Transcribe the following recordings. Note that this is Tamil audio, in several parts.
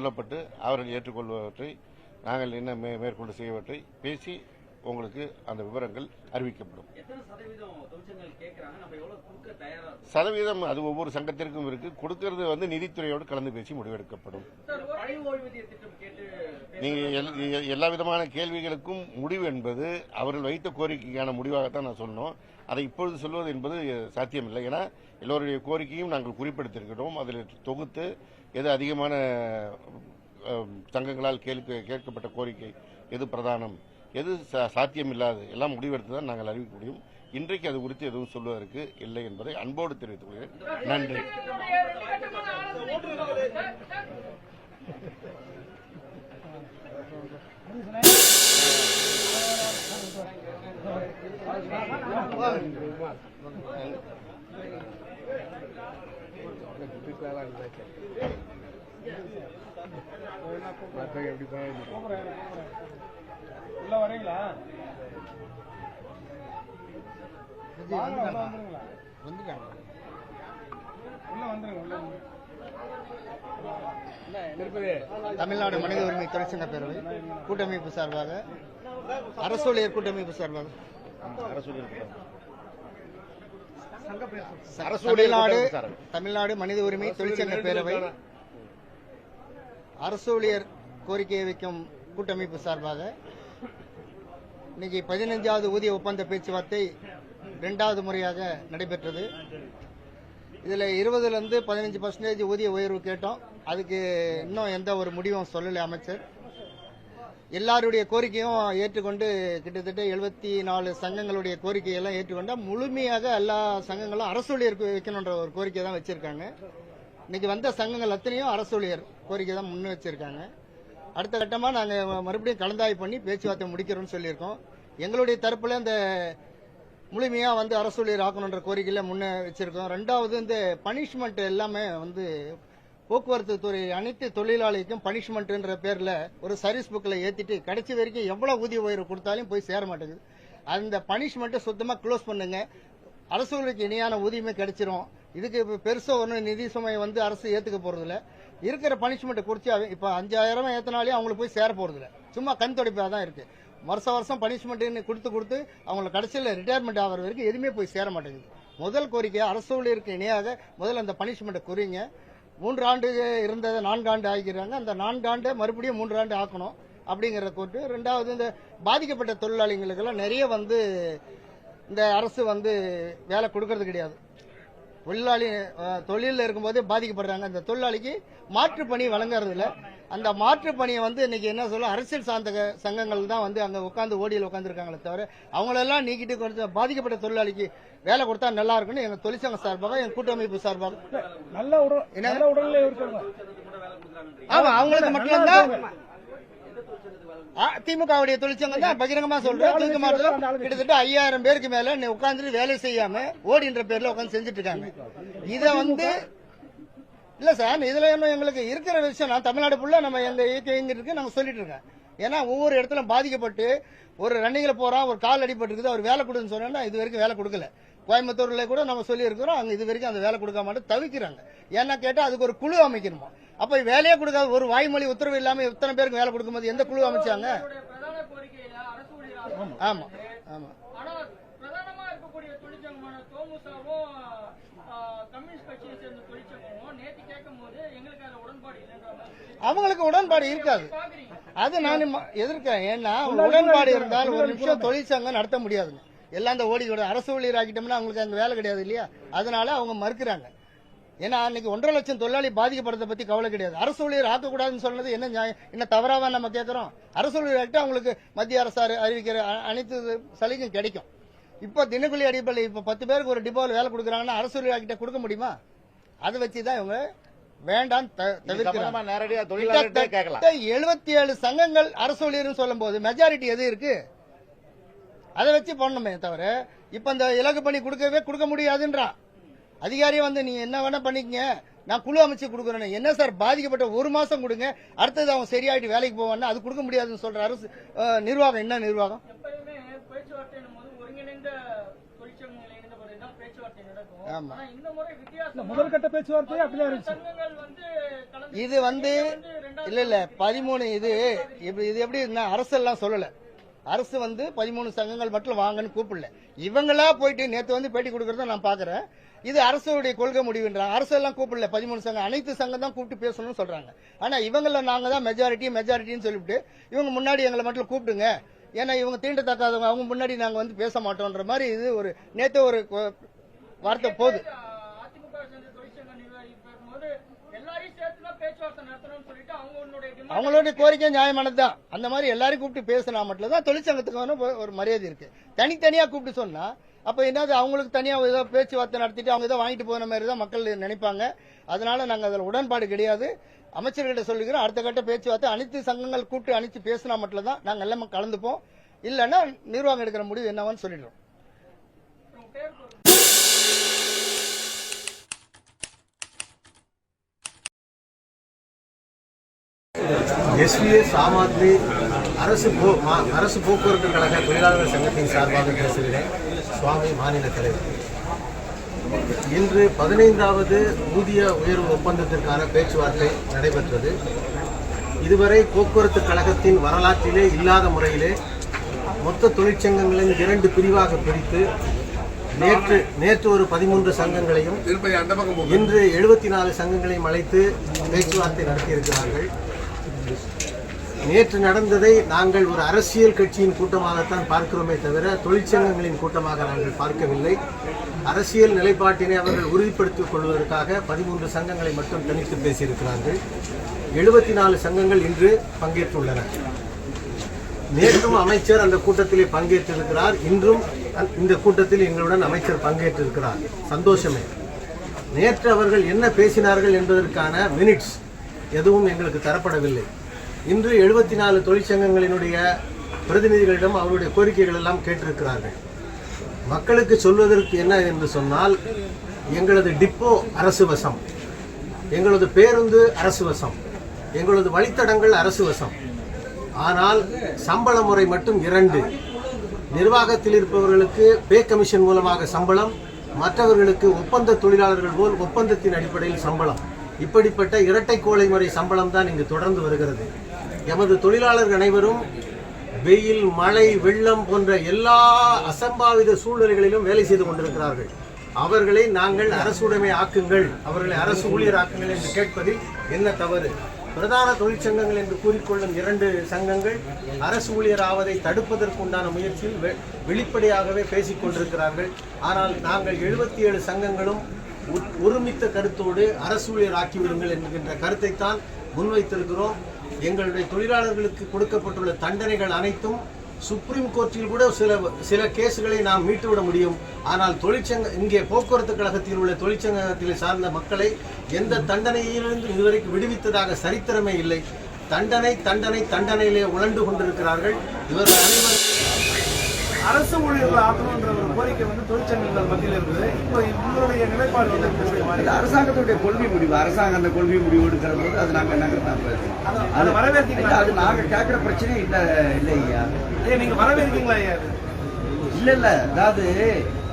சொல்லப்பட்டு அவர்கள் ஏற்றுக்கொள்வவற்றை நாங்கள் என்ன மேற்கொண்டு செய்வற்றை பேசி உங்களுக்கு அந்த விவரங்கள் அறிவிக்கப்படும். சதவீதம் அது ஒவ்வொரு சங்கத்திற்கும் இருக்கு. கொடுக்கறது வந்து நிதித்துறையோடு கலந்து பேசி முடிவெடுக்கப்படும். நீங்க எல்லா விதமான கேள்விகளுக்கும் முடிவு என்பது அவர்கள் வைத்த கோரிக்கைக்கான முடிவாகத்தான் நான் சொன்னோம் அதை இப்பொழுது சொல்வது என்பது சாத்தியமில்லை. ஏன்னா எல்லோருடைய கோரிக்கையும் நாங்கள் குறிப்பிடுத்திருக்கிறோம் அதில் தொகுத்து எது அதிகமான சங்கங்களால் கேட்க கேட்கப்பட்ட கோரிக்கை எது பிரதானம் எது சா- சாத்தியமில்லாது எல்லாம் முடிவெடுத்து தான் நாங்கள் அறிவிக்க முடியும். இன்றைக்கு அது குறித்து எதுவும் சொல்வதற்கு இல்லை என்பதை அன்போடு தெரிவித்துக் கொள்கிறேன். நன்றி. உள்ள வரீங்களா வாங்க, உள்ள வந்துருங்க உள்ள தமிழ்நாடு மனித உரிமை தொழிற்சங்க பேரவை கூட்டமைப்பு சார்பாக அரசு ஊழியர் கூட்டமைப்பு சார்பாக. அரசு தமிழ்நாடு தமிழ்நாடு மனித உரிமை தொழிற்சங்க பேரவை. அரசு ஊழியர் கோரிக்கையை வைக்கும் கூட்டமைப்பு சார்பாக இன்னைக்கு பதினைஞ்சாவது ஊதிய ஒப்பந்த பேச்சுவார்த்தை இரண்டாவது முறையாக நடைபெற்றது. இதுல இருபதுல இருந்து பதினஞ்சு பர்சன்டேஜ் ஊதிய உயர்வு கேட்டோம். அதுக்கு இன்னும் எந்த ஒரு முடிவும் சொல்லலை அமைச்சர். எல்லாருடைய கோரிக்கையும் ஏற்றுக்கொண்டு கிட்டத்தட்ட எழுபத்தி நாலு சங்கங்களுடைய கோரிக்கையெல்லாம் ஏற்றுக்கொண்டா முழுமையாக எல்லா சங்கங்களும் அரசூழியர் வைக்கணுன்ற ஒரு கோரிக்கை தான் வச்சிருக்காங்க. இன்னைக்கு வந்த சங்கங்கள் அத்தனையும் அரசூழியர் கோரிக்கை தான் முன் வச்சிருக்காங்க. அடுத்த கட்டமாக நாங்கள் மறுபடியும் கலந்தாய் பண்ணி பேச்சுவார்த்தை முடிக்கிறோம்னு சொல்லியிருக்கோம். எங்களுடைய தரப்பில் இந்த முழுமையாக வந்து அரசூழியர் ஆக்கணுன்ற கோரிக்கையில் முன்னே வச்சிருக்கோம். ரெண்டாவது இந்த பனிஷ்மெண்ட் எல்லாமே வந்து போக்குவரத்து துறை அனைத்து தொழிலாளிக்கும் பனிஷ்மெண்ட்ன்ற பேர்ல ஒரு சர்வீஸ் புக்கில் ஏத்திட்டு கடைசி வரைக்கும் எவ்வளவு ஊதிய உயர்வு கொடுத்தாலும் போய் சேர மாட்டேங்குது. அந்த பனிஷ்மெண்ட்டை சுத்தமாக க்ளோஸ் பண்ணுங்க. அரசு ஊழியருக்கு இணையான ஊதியமே கிடைச்சிரும். இதுக்கு இப்போ பெருசாக ஒன்றும் நிதி சுமை வந்து அரசு ஏற்றுக்க போகிறதில்ல இருக்கிற பனிஷ்மெண்ட்டை குறிச்சு இப்போ அஞ்சாயிரம் ஏத்தினாலே அவங்களுக்கு போய் சேர போகிறதில்ல சும்மா கண் துடைப்பா தான் இருக்குது வருஷம் வருஷம் பனிஷ்மெண்ட்னு கொடுத்து கொடுத்து அவங்களை கடைசியில் ரிட்டையர்மெண்ட் ஆகிற வரைக்கும் எதுவுமே போய் சேர மாட்டேங்குது. முதல் கோரிக்கை அரசு ஊழியருக்கு இணையாக முதல்ல அந்த பனிஷ்மெண்ட்டை குறிங்க. மூன்று ஆண்டு இருந்ததை நான்காண்டு ஆகிக்கிறாங்க. அந்த நான்கு மறுபடியும் மூன்று ஆண்டு ஆக்கணும் அப்படிங்கிற கோட்டு. ரெண்டாவது இந்த பாதிக்கப்பட்ட தொழிலாளிகளுக்கெல்லாம் நிறைய வந்து இந்த அரசு வந்து வேலை கொடுக்கறது கிடையாது. தொழிலாளி தொழில்ல இருக்கும்போதே பாதிக்கப்படுறாங்க. அந்த தொழிலாளிக்கு மாற்று பணி வழங்குறது இல்ல அந்த மாற்று பணியை வந்து இன்னைக்கு என்ன சொல்ல அரசியல் சார்ந்த சங்கங்கள் தான் வந்து அங்க உட்காந்து ஓடியில் உட்காந்துருக்காங்களே தவிர அவங்களெல்லாம் நீக்கிட்டு கொஞ்சம் பாதிக்கப்பட்ட தொழிலாளிக்கு வேலை கொடுத்தா நல்லா இருக்கும்னு எங்க தொழிற்சங்க சார்பாக எங்க கூட்டமைப்பு சார்பாக. நல்ல உடல் நல்ல உடல்நிலை இருக்கவங்க ஆமா அவங்களுக்கு மட்டும்தான் திமுகவுடைய தொழிற்சங்கம் தான் பகிரங்கமா சொல்றேன் தூக்கு மாவட்டத்தில் கிட்டத்தட்ட ஐயாயிரம் பேருக்கு மேல உட்காந்துட்டு வேலை செய்யாம ஓடின்ற பேர்ல உட்காந்து செஞ்சுட்டு இருக்காங்க இத வந்து இல்ல சார் இதுல இன்னும் எங்களுக்கு இருக்கிற விஷயம் நான் தமிழ்நாடு ஃபுல்லா நம்ம எங்க இயக்கம் இருக்கு நாங்க சொல்லிட்டு இருக்கேன் ஏன்னா ஒவ்வொரு இடத்துல பாதிக்கப்பட்டு ஒரு ரன்னிங்ல போறான் ஒரு கால் அடிபட்டு இருக்குது அவர் வேலை கொடுன்னு சொன்னா இது வரைக்கும் வேலை கொடுக்கல. கோயம்புத்தூர்ல கூட நம்ம சொல்லி இருக்கிறோம் அங்க இது வரைக்கும் அந்த வேலை கொடுக்க மாட்டேன் தவிக்கிறாங்க. ஏன்னா கேட்டா அதுக்கு ஒரு குழு அமைக்கணுமா? அப்ப வேலையே கொடுக்காத. ஒரு வாய்மொழி உத்தரவு இல்லாம இத்தனை பேருக்கு வேலை கொடுக்கும்போது எந்த குழு அமைச்சாங்க? பிரதான கோரிக்கையில அரசு ஊழியர்? ஆமா ஆமா. அவங்களுக்கு உடன்பாடு இருக்காது. அது நான் எதிர்க்கிறேன். ஏன்னா உடன்பாடு இருந்தால் ஒரு நிமிஷம் தொழிற்சங்கம் நடத்த முடியாதுங்க. எல்லாம் அந்த ஓடி ஓடி அரசு ஊழியர் ஆக்கிட்டோம்னா அவங்களுக்கு அங்க வேலை கிடையாது இல்லையா? அதனால அவங்க மறுக்கிறாங்க. ஏன்னா அன்னைக்கு ஒன்றரை லட்சம் தொழிலாளி பாதிக்கப்படுறத பத்தி கவலை கிடையாது. அரசு ஊழியர் ஆக்கக்கூடாதுன்னு சொன்னது என்ன என்ன தவறாவா நம்ம கேட்கறோம் அரசு ஊழியர் ஆக்கிட்டா அவங்களுக்கு மத்திய அரசு அறி- அறிவிக்கிற அனைத்து சலுகையும் கிடைக்கும். இப்போ தினக்கூலி அடிப்படையில் இப்போ பத்து பேருக்கு ஒரு டிப்போவில் வேலை கொடுக்குறாங்கன்னா அரசு ஊழியர் கொடுக்க முடியுமா? அதை வச்சு தான் இவங்க வேண்டாம் எழுபத்தி ஏழு சங்கங்கள் அரசு ஊழியர்னு சொல்லும் போது மெஜாரிட்டி எது இருக்கு? அதை வச்சு பண்ணணுமே தவிர இப்ப இந்த இலக்கு பண்ணி கொடுக்கவே கொடுக்க முடியாதுன்றான். அதிகாரியே வந்து நீ என்ன வேணா பண்ணிக்கங்க. நான் குழு அமைச்சு கொடுக்குறேன். என்ன சார் பாதிக்கப்பட்ட ஒரு மாசம் கொடுங்க. அடுத்தது அவன் சரியாயிட்டு வேலைக்கு போவான்னா அது கொடுக்க முடியாதுன்னு சொல்ற அரசு நிர்வாகம் என்ன நிர்வாகம்? இது வந்து இல்ல இல்ல பதிமூணு இது இது எப்படி அரசு எல்லாம் சொல்லல. அரசு வந்து பதிமூணு சங்கங்கள் மட்டும் வாங்கன்னு கூப்பிடல. இவங்களா போயிட்டு நேத்து வந்து பேட்டி கொடுக்கறத நான் பாக்குறேன். இது அரசுடைய கொள்கை முடிவுன்றாங்க அரசு எல்லாம் கூப்பிடல பதிமூணு சங்கம் அனைத்து சங்கம் தான் கூப்பிட்டு பேசணும்னு சொல்றாங்க. ஆனா இவங்கள நாங்க தான் மெஜாரிட்டி மெஜாரிட்டின்னு சொல்லிவிட்டு இவங்க முன்னாடி எங்களை மட்டும் கூப்பிடுங்க. ஏன்னா இவங்க தீண்டத்தக்காதவங்க அவங்க முன்னாடி நாங்க வந்து பேச மாட்டோம்ன்ற மாதிரி இது ஒரு நேத்து ஒரு வார்த்தை போகுது. அவங்களுடைய கோரிக்கை நியாயமானது தான். அந்த மாதிரி எல்லாரும் கூப்பிட்டு பேசினா மட்டும் தான் தொழிற்சங்கத்துக்கு வந்து ஒரு- ஒரு மரியாதை இருக்கு. தனித்தனியா கூப்பிட்டு சொன்னா அப்போ என்னது அவங்களுக்கு தனியாக ஏதோ பேச்சுவார்த்தை நடத்திட்டு அவங்க ஏதோ வாங்கிட்டு போன மாதிரி தான் மக்கள் நினைப்பாங்க. அதனால நாங்கள் அதில் உடன்பாடு கிடையாது. அமைச்சர்கிட்ட சொல்லிக்கிறோம் அடுத்த கட்ட பேச்சுவார்த்தை அனைத்து சங்கங்கள் கூட்டு அனைத்து பேசினா மட்டும் தான் நாங்கள் எல்லாமே கலந்துப்போம். இல்லைன்னா நிர்வாகம் எடுக்கிற முடிவு என்னவான்னு சொல்லிடுறோம். எஸ்விஎஸ் ஆம் ஆத்மி அரசு போ அரசு போக்குவரத்து கழக தொழிலாளர்கள் சங்கத்தின் சார்பாக பேசுகிறேன். சுவாமி மாநில தலைவர். இன்று பதினைந்தாவது ஊதிய உயர்வு ஒப்பந்தத்திற்கான பேச்சுவார்த்தை நடைபெற்றது. இதுவரை போக்குவரத்து கழகத்தின் வரலாற்றிலே இல்லாத முறையிலே மொத்த தொழிற்சங்கங்களின் இரண்டு பிரிவாக பிரித்து நேற்று நேற்று ஒரு பதிமூன்று சங்கங்களையும் இன்று எழுபத்தி நாலு சங்கங்களையும் அழைத்து பேச்சுவார்த்தை நடத்தியிருக்கிறார்கள். நேற்று நடந்ததை நாங்கள் ஒரு அரசியல் கட்சியின் கூட்டமாகத்தான் பார்க்கிறோமே தவிர தொழிற்சங்கங்களின் கூட்டமாக நாங்கள் பார்க்கவில்லை. அரசியல் நிலைப்பாட்டினை அவர்கள் உறுதிப்படுத்திக் கொள்வதற்காக பதிமூன்று சங்கங்களை மட்டும் தனித்து பேசியிருக்கிறார்கள். எழுபத்தி நாலு சங்கங்கள் இன்று பங்கேற்றுள்ளன. நேற்றும் அமைச்சர் அந்த கூட்டத்திலே பங்கேற்றிருக்கிறார். இன்றும் இந்த கூட்டத்தில் எங்களுடன் அமைச்சர் பங்கேற்றிருக்கிறார். சந்தோஷமே. நேற்று அவர்கள் என்ன பேசினார்கள் என்பதற்கான மினிட்ஸ் எதுவும் எங்களுக்கு தரப்படவில்லை. இன்று எழுபத்தி நாலு தொழிற்சங்கங்களினுடைய பிரதிநிதிகளிடம் அவருடைய கோரிக்கைகள் எல்லாம் கேட்டிருக்கிறார்கள். மக்களுக்கு சொல்வதற்கு என்ன என்று சொன்னால் எங்களது டிப்போ அரசு வசம் எங்களது பேருந்து அரசு வசம் எங்களது வழித்தடங்கள் அரசு வசம். ஆனால் சம்பள முறை மட்டும் இரண்டு. நிர்வாகத்தில் இருப்பவர்களுக்கு பே கமிஷன் மூலமாக சம்பளம் மற்றவர்களுக்கு ஒப்பந்த தொழிலாளர்கள் போல் ஒப்பந்தத்தின் அடிப்படையில் சம்பளம். இப்படிப்பட்ட இரட்டை கோளை முறை சம்பளம் தான் இங்கு தொடர்ந்து வருகிறது. எமது தொழிலாளர்கள் அனைவரும் வெயில் மழை வெள்ளம் போன்ற எல்லா அசம்பாவித சூழ்நிலைகளிலும் வேலை செய்து கொண்டிருக்கிறார்கள். அவர்களை நாங்கள் அரசுடைமை ஆக்குங்கள். அவர்களை அரசு ஊழியர் ஆக்குங்கள் என்று கேட்பதில் என்ன தவறு? பிரதான தொழிற்சங்கங்கள் என்று கூறிக்கொள்ளும் இரண்டு சங்கங்கள் அரசு ஊழியர் ஆவதை தடுப்பதற்குண்டான முயற்சியில் வெ- வெளிப்படையாகவே பேசிக் கொண்டிருக்கிறார்கள். ஆனால் நாங்கள் எழுபத்தி ஏழு சங்கங்களும் ஒருமித்த கருத்தோடு அரசு ஊழியர் ஆக்கிவிடுங்கள் என்கின்ற கருத்தைத்தான் முன்வைத்திருக்கிறோம். எங்களுடைய தொழிலாளர்களுக்கு கொடுக்கப்பட்டுள்ள தண்டனைகள் அனைத்தும் சுப்ரீம் கோர்ட்டில் கூட சில சில கேசுகளை நாம் மீட்டுவிட முடியும். ஆனால் தொழிற்சங்க இங்கே போக்குவரத்து கழகத்தில் உள்ள தொழிற்சங்கத்தில் சார்ந்த மக்களை எந்த தண்டனையிலிருந்து இதுவரைக்கும் விடுவித்ததாக சரித்திரமே இல்லை. தண்டனை தண்டனை தண்டனையிலே உழண்டு கொண்டிருக்கிறார்கள். இவர்கள் அனைவரும் அரசு ஊழியர்கள் ஆக்கணுன்ற ஒரு கோரிக்கை வந்து தொழிற்சங்கங்கள் மத்தியில் இருக்குது. இப்போ உங்களுடைய நிலைப்பாடு வந்து அரசாங்கத்துடைய கொள்கை முடிவு. அரசாங்கம் அந்த கொள்கை முடிவு எடுக்கிற போது அது நாங்க நாங்க தான் அதை- வரவேற்கிறீங்களா? அது நாங்க கேட்கிற பிரச்சனை இல்ல இல்ல ஐயா. ஐயா நீங்க வரவேற்கீங்களா ஐயா? இல்ல இல்ல. அதாவது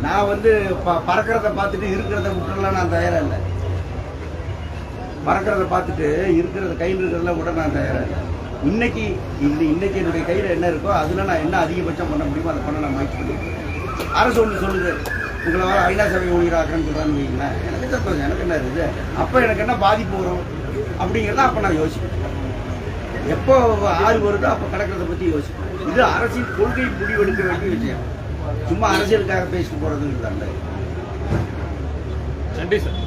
நான் வந்து ப- பறக்கிறத பார்த்துட்டு இருக்கிறத விட்டுறலாம் நான் தயாரா இல்லை. பறக்கிறத பார்த்துட்டு இருக்கிறத கையில் இருக்கிறதெல்லாம் விட நான் தயாரா இல்லை. இன்னைக்கு இந்த இன்னைக்கு என்னுடைய கையில் என்ன இருக்கோ அதில் நான் என்ன அதிகபட்சம் பண்ண முடியுமோ அதை பண்ண நான் முயற்சி பண்ணிருக்கேன் அரசு ஒன்று சொல்லுது உங்களை வர ஐநா சபை ஊழியராக்குறேன்னு சொல்கிறான்னு வைங்களேன் எனக்கு சந்தோஷம் எனக்கு என்ன இருக்குது அப்போ எனக்கு என்ன பாதிப்பு வரும் அப்படிங்கிறத அப்போ நான் யோசிப்பேன் எப்போ ஆறு வருதோ அப்போ கிடக்கிறத பற்றி யோசிப்பேன் இது அரசியல் கொள்கை முடிவெடுக்க வேண்டிய விஷயம் சும்மா அரசியலுக்காக பேசிட்டு போகிறதுங்கிறது அல்ல ஓகே சார்